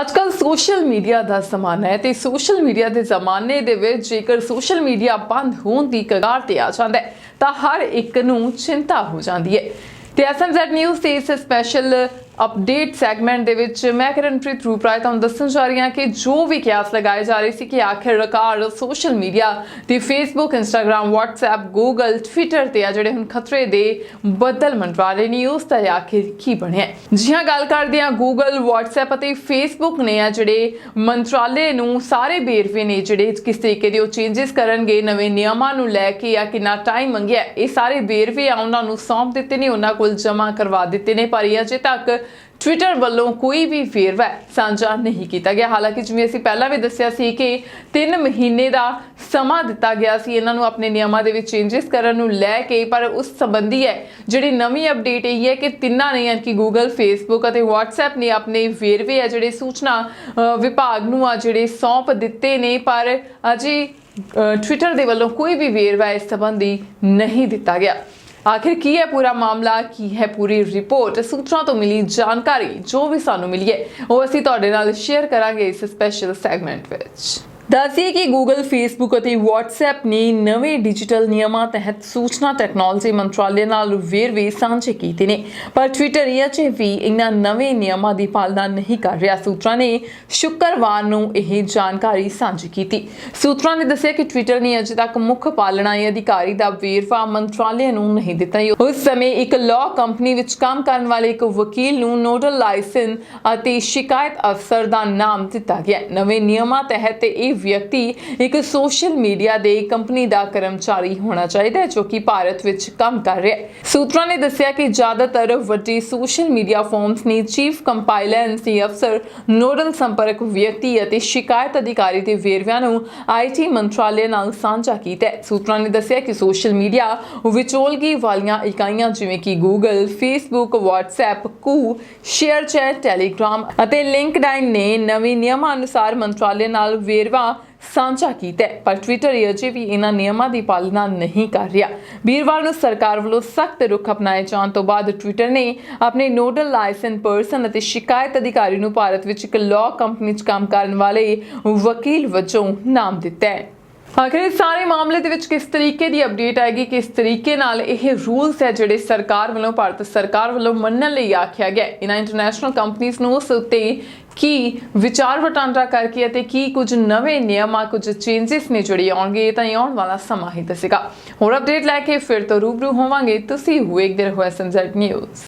ਅੱਜਕੱਲ social media ਦਾ ਜ਼ਮਾਨਾ ਹੈ ਤੇ ਸੋਸ਼ਲ ਮੀਡੀਆ ਦੇ ਜ਼ਮਾਨੇ ਦੇ ਵਿੱਚ ਜੇਕਰ ਸੋਸ਼ਲ ਮੀਡੀਆ ਬੰਦ ਹੋਣ ਦੀ ਕਗਾਰ ਤੇ ਆ ਜਾਂਦਾ ਤਾਂ ਹਰ ਇੱਕ ਨੂੰ ਚਿੰਤਾ ਹੋ ਜਾਂਦੀ ਹੈ। ਤੇ ਐਸਐਮਜ਼ੈਡ ਨਿਊਜ਼ ਤੇ ਇਸ ਸਪੈਸ਼ਲ ਅਪਡੇਟ ਸੈਗਮੈਂਟ ਦੇ ਵਿੱਚ ਮੈਂ ਕਿਰਨਪ੍ਰੀਤ ਰੂਪਰਾਏ ਤੁਹਾਨੂੰ ਦੱਸਣ ਜਾ ਰਹੀ ਹਾਂ ਕਿ ਜੋ ਵੀ ਕਿਆਸ ਲਗਾਏ ਜਾ ਰਹੇ ਸੀ ਕਿ ਆਖਿਰਕਾਰ ਸੋਸ਼ਲ ਮੀਡੀਆ ਤੇ Facebook Instagram WhatsApp, Google, Twitter ਤੇ ਆ ਜਿਹੜੇ ਹੁਣ ਖਤਰੇ ਦੇ ਬੱਦਲ ਮੰਡਰਾ ਰਹੇ ਨੇ, ਉਸ ਦਾ ਆਖਿਰ ਕੀ ਬਣਿਆ ਹੈ? ਜੀ ਹਾਂ, ਗੱਲ ਕਰਦੇ ਹਾਂ Google, WhatsApp ਅਤੇ Facebook ਨੇ ਆ ਜਿਹੜੇ ਮੰਤਰਾਲੇ ਨੂੰ ਸਾਰੇ ਬੇਰਵੇ ਨੇ ਜਿਹੜੇ ਕਿਸ ਤਰੀਕੇ ਦੇ ਉਹ ਚੇਂਜਸ ਕਰਨਗੇ, ਨਵੇਂ ਨਿਯਮਾਂ ਨੂੰ ਲੈ ਕੇ ਆ ਕਿੰਨਾ ਟਾਈਮ ਮੰਗਿਆ, ਇਹ ਸਾਰੇ ਬੇਰਵੇ ਆ ਉਹਨਾਂ ਨੂੰ ਸੌਂਪ ਦਿੱਤੇ ਨੇ, ਉਹਨਾਂ ਕੋਲ ਜਮ੍ਹਾਂ ਕਰਵਾ ਦਿੱਤੇ ਨੇ, ਪਰ ਇਹ ਅਜੇ ਤੱਕ ਟਵਿੱਟਰ ਵੱਲੋਂ ਕੋਈ ਵੀ ਵੇਰਵਾ ਸਾਂਝਾ ਨਹੀਂ ਕੀਤਾ ਗਿਆ। ਹਾਲਾਂਕਿ ਜਿਵੇਂ ਅਸੀਂ ਪਹਿਲਾਂ ਵੀ ਦੱਸਿਆ ਸੀ ਕਿ 3 ਮਹੀਨੇ ਦਾ ਸਮਾਂ ਦਿੱਤਾ ਗਿਆ ਸੀ, ਇਹਨਾਂ ਨੂੰ ਆਪਣੇ ਨਿਯਮਾਂ ਦੇ ਵਿੱਚ ਚੇਂਜਸ ਕਰਨ ਨੂੰ ਲੈ ਕੇ, ਪਰ ਉਸ ਸੰਬੰਧੀ ਹੈ, ਜਿਹੜੀ ਨਵੀਂ ਅਪਡੇਟ ਇਹ ਹੈ ਕਿ ਤਿੰਨਾਂ ਨੇ ਯਾਨੀ ਕਿ Google, Facebook ਅਤੇ WhatsApp ਨੇ ਆਪਣੇ ਵੇਰਵੇ ਆ ਜਿਹੜੇ ਸੂਚਨਾ ਵਿਭਾਗ ਨੂੰ ਆ ਜਿਹੜੇ ਸੌਂਪ ਦਿੱਤੇ ਨੇ, ਪਰ ਅਜੇ ਟਵਿੱਟਰ ਦੇ ਵੱਲੋਂ ਕੋਈ ਵੀ ਵੇਰਵਾ ਇਸ ਸੰਬੰਧੀ ਨਹੀਂ ਦਿੱਤਾ ਗਿਆ। ਆਖਿਰ ਕੀ ਹੈ ਪੂਰਾ ਮਾਮਲਾ? ਕੀ ਹੈ ਪੂਰੀ ਰਿਪੋਰਟ? ਸੂਤਰਾਂ ਤੋਂ ਮਿਲੀ ਜਾਣਕਾਰੀ ਜੋ ਵੀ ਸਾਨੂੰ ਮਿਲੀ ਹੈ, ਉਹ ਅਸੀਂ ਤੁਹਾਡੇ ਨਾਲ ਸ਼ੇਅਰ ਕਰਾਂਗੇ ਇਸ ਸਪੈਸ਼ਲ ਸੈਗਮੈਂਟ ਵਿੱਚ। ਦੱਸਿए ਕਿ Google, Facebook ਅਤੇ WhatsApp ਨੇ ਨਵੇਂ ਡਿਜੀਟਲ ਨਿਯਮਾਂ ਤਹਿਤ ਸੂਚਨਾ ਟੈਕਨੋਲੋਜੀ ਮੰਤਰਾਲੇ ਨਾਲ ਵੇਰਵੇ ਸਾਂਝੇ ਕੀਤੇ ਨੇ। ਪਰ Twitter ਇਹ ਵੀ ਇਹਨਾਂ ਨਵੇਂ ਨਿਯਮਾਂ ਦੀ ਪਾਲਣਾ ਨਹੀਂ ਕਰ ਰਿਹਾ। ਸੂਤਰਾਂ ਨੇ ਸ਼ੁੱਕਰਵਾਰ ਨੂੰ ਇਹ ਜਾਣਕਾਰੀ ਸਾਂਝੀ ਕੀਤੀ। ਸੂਤਰਾਂ ਨੇ ਦੱਸਿਆ ਕਿ Twitter ਨੇ ਅਜੇ ਤੱਕ ਮੁੱਖ ਪਾਲਣਾ ਅਧਿਕਾਰੀ ਦਾ ਵੇਰਵਾ ਮੰਤਰਾਲੇ ਨੂੰ ਨਹੀਂ ਦਿੱਤਾ। ਉਸ ਸਮੇਂ ਇੱਕ ਲਾਅ ਕੰਪਨੀ ਵਿੱਚ ਕੰਮ ਕਰਨ ਵਾਲੇ ਇੱਕ ਵਕੀਲ ਨੂੰ ਨੋਡਲ ਲਾਇਸੈਂਸ ਅਤੇ ਸ਼ਿਕਾਇਤ ਅਫਸਰ ਦਾ ਨਾਮ ਦਿੱਤਾ ਗਿਆ। ਨਵੇਂ ਨਿਯਮਾਂ ਤਹਿਤ ਇਹ ਵਿਅਕਤੀ ਇੱਕ ਸੋਸ਼ਲ ਮੀਡੀਆ ਦੇ ਕੰਪਨੀ ਦਾ ਕਰਮਚਾਰੀ ਹੋਣਾ ਚਾਹੀਦਾ ਹੈ ਜੋ ਕਿ ਭਾਰਤ ਵਿੱਚ ਕੰਮ ਕਰ ਰਿਹਾ ਹੈ। ਸੂਤਰਾਂ ਨੇ ਦੱਸਿਆ ਕਿ ਜ਼ਿਆਦਾਤਰ ਵੱਡੇ ਸੋਸ਼ਲ ਮੀਡੀਆ ਫਰਮਸ ਨੇ ਚੀਫ ਕੰਪਾਈਲੈਂਸੀ ਅਫਸਰ ਨੋਡਲ ਸੰਪਰਕ ਵਿਅਕਤੀ ਅਤੇ ਸ਼ਿਕਾਇਤ ਅਧਿਕਾਰੀ ਦੇ ਵੇਰਵਿਆਂ ਨੂੰ ਆਈਟੀ ਮੰਤਰਾਲੇ ਨਾਲ ਸਾਂਝਾ ਕੀਤਾ ਹੈ। ਸੂਤਰਾਂ ਨੇ ਦੱਸਿਆ ਕਿ ਸੋਸ਼ਲ ਮੀਡੀਆ ਵਿਚੋਲਗੀ ਵਾਲੀਆਂ ਇਕਾਈਆਂ ਜਿਵੇਂ ਕਿ Google, Facebook, WhatsApp, ਕੂ, ShareChat, Telegram ਅਤੇ LinkedIn ਨੇ ਨਵੇਂ ਨਿਯਮਾਂ ਅਨੁਸਾਰ ਮੰਤਰਾਲੇ ਨਾਲ ਵੇਰਵਾ ਸਾਂਝਾ ਕੀਤਾ ਹੈ ਪਰ ਟਵਿੱਟਰ ਅਜੇ ਵੀ ਇਹਨਾਂ ਨਿਯਮਾਂ ਦੀ ਪਾਲਣਾ ਨਹੀਂ ਕਰ ਰਿਹਾ। ਵੀਰਵਾਰ ਨੂੰ ਸਰਕਾਰ ਵੱਲੋਂ ਸਖਤ ਰੁਖ ਅਪਣਾਏ ਜਾਣ ਤੋਂ ਬਾਅਦ ਟਵਿੱਟਰ ਨੇ ਆਪਣੇ ਨੋਡਲ ਲਾਇਸੈਂਸ ਪਰਸਨ ਅਤੇ ਸ਼ਿਕਾਇਤ ਅਧਿਕਾਰੀ ਨੂੰ ਭਾਰਤ ਵਿੱਚ ਇੱਕ ਲਾਅ ਕੰਪਨੀ 'ਚ ਕੰਮ ਕਰਨ ਵਾਲੇ ਵਕੀਲ ਵਜੋਂ ਨਾਮ ਦਿੱਤਾ ਹੈ। ਆਖਿਰ ਇਸ ਸਾਰੇ ਮਾਮਲੇ ਦੇ ਵਿੱਚ ਕਿਸ ਤਰੀਕੇ ਦੀ ਅਪਡੇਟ ਆਏਗੀ, ਕਿਸ ਤਰੀਕੇ ਨਾਲ ਇਹ ਰੂਲਸ ਹੈ ਜਿਹੜੇ ਸਰਕਾਰ ਵੱਲੋਂ, ਭਾਰਤ ਸਰਕਾਰ ਵੱਲੋਂ ਮੰਨਣ ਲਈ ਆਖਿਆ ਗਿਆ ਇਹਨਾਂ ਇੰਟਰਨੈਸ਼ਨਲ ਕੰਪਨੀਆਂ ਨੂੰ ਉਸ ਉੱਤੇ ਕੀ ਵਿਚਾਰ ਵਟਾਂਦਰਾ ਕਰਕੇ ਅਤੇ ਕੀ ਕੁਝ ਨਵੇਂ ਨਿਯਮਾਂ, ਕੁਝ ਚੇਂਜਸ ਨੇ ਜਿਹੜੇ ਆਉਣਗੇ, ਇਹ ਤਾਂ ਇਹ ਆਉਣ ਵਾਲਾ ਸਮਾਂ ਹੀ ਦੱਸੇਗਾ। ਹੋਰ ਅਪਡੇਟ ਲੈ ਕੇ ਫਿਰ ਤੋਂ ਰੂਬਰੂ ਹੋਵਾਂਗੇ। ਤੁਸੀਂ ਹੋਏ ਇੱਕ ਦਿਨ ਹੋਇਆ ਸੰਜਟ ਨਿਊਜ਼